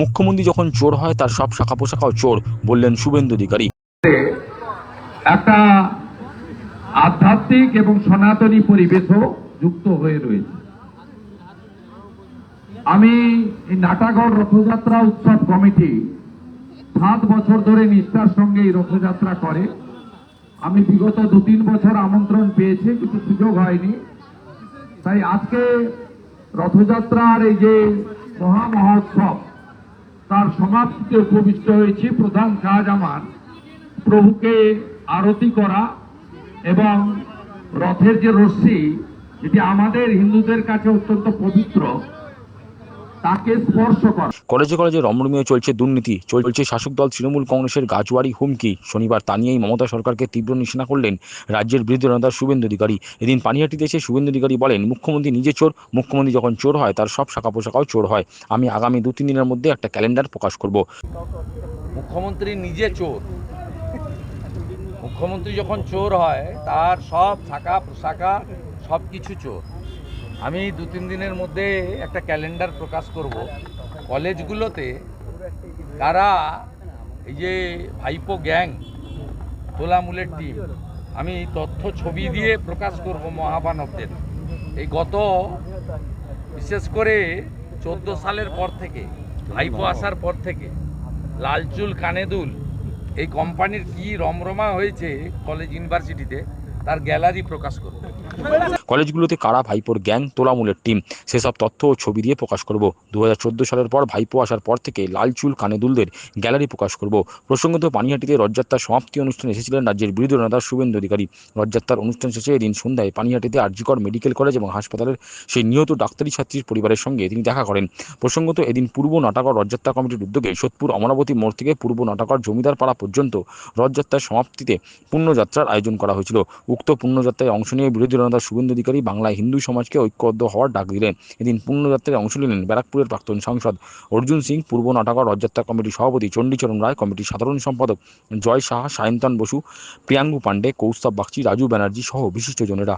মুখ্যমন্ত্রী যখন চোর হয়, তার সব শাখা পোশাকাও চোর, বললেন শুভেন্দু অধিকারী। একটা আধ্যাত্মিক এবং সনাতনী পরিবেশও যুক্ত হয়ে রয়েছে। আমি এই নাটাগড় রথযাত্রা উৎসব কমিটি সাত বছর ধরে নিষ্ঠার সঙ্গে এই রথযাত্রা করে। আমি বিগত দু তিন বছর আমন্ত্রণ পেয়েছি, কিন্তু সুযোগ হয়নি। তাই আজকে রথযাত্রার এই যে মহা মহোৎসব তার সমাপ্তিতে উপবিষ্ট হয়েছি। প্রধান কাজ আমার প্রভুকে আরতি করা এবং রথের যে রশ্মি, এটি আমাদের হিন্দুদের কাছে অত্যন্ত পবিত্র। তাকে স্পর্শ করা। কলেজে কলেজে রমরমিয়ে চলছে দুর্নীতি। চলছে শাসক দল তৃণমূল কংগ্রেসের গাজওয়ারি হুমকি। শনিবার তা নিয়েই মমতা সরকারকে তীব্র নিশানা করলেন রাজ্যের বিরোধী নেতা শুভেন্দু অধিকারী। এদিন পানিহাটিতে এসে শুভেন্দু অধিকারী বলেন মুখ্যমন্ত্রী নিজে চোর মুখ্যমন্ত্রী যখন চোর হয় তার সব শাখা পোশাকাও চোর হয়। আমি আগামী দু তিন দিনের মধ্যে একটা ক্যালেন্ডার প্রকাশ করব। মুখ্যমন্ত্রী নিজে চোর। মুখ্যমন্ত্রী যখন চোর হয় তার সব শাখা প্রশাখা সব কিছু চোর। আমি দু তিন দিনের মধ্যে একটা ক্যালেন্ডার প্রকাশ করব। কলেজগুলোতে কারা এই যে ভাইপো গ্যাং তোলামূলের টিম, আমি তথ্য ছবি দিয়ে প্রকাশ করব মহাবানবদের এই গত বিশেষ করে চোদ্দ সালের পর থেকে, ভাইপো আসার পর থেকে, লালচুল কানেদুল, এই কোম্পানির কি রমরমা হয়েছে কলেজ ইউনিভার্সিটিতে, তার গ্যালারি প্রকাশ করব। কলেজগুলোতে কারা ভাইপোর গ্যাং তোলামূলের টিম? সেসব তথ্য ও ছবি দিয়ে প্রকাশ করব। দু হাজার চোদ্দ সালের পর ভাইপো আসার পর থেকে লাল চুল কানেদুলদের গ্যালারি প্রকাশ করব। প্রসঙ্গত পানিহাটিতে রথযাত্রার সমাপ্তি অনুষ্ঠানে এসেছিলেন রাজ্যের বিরোধী নেতা শুভেন্দু অধিকারী। রথযাত্রার অনুষ্ঠান শেষে এদিন সন্ধ্যায় পানিহাটিতে আরজিকর মেডিকেল কলেজ এবং হাসপাতালের সেই নিহত ডাক্তারি ছাত্রীর পরিবারের সঙ্গে তিনি দেখা করেন। প্রসঙ্গত এদিন পূর্ব নাটাগড় রথযাত্রা কমিটির উদ্যোগে সোদপুর অমরাবতী মোড় থেকে পূর্ব নাটাগড় জমিদার পাড়া পর্যন্ত রথযাত্রার সমাপ্তিতে পুণ্যযাত্রার আয়োজন করা হয়েছিল। উক্ত পুণ্যযাত্রায় অংশ নিয়ে বিরোধী নেতা শুভেন্দু অধিকারী বাংলায় হিন্দু সমাজকে ঐক্যবদ্ধ হওয়ার ডাক দিলেন। এদিন পূর্ণযাত্রায় অংশ নিলেন ব্যারাকপুরের প্রাক্তন সাংসদ অর্জুন সিং, পূর্ব নাটাগড় রথযাত্রা কমিটির সভাপতি চণ্ডীচরণ রায়, কমিটির সাধারণ সম্পাদক জয় সাহা, সায়ন্তন বসু, প্রিয়াঙ্গু পাণ্ডে, কৌস্তব বাগচি, রাজু ব্যানার্জি সহ বিশিষ্টজনেরা।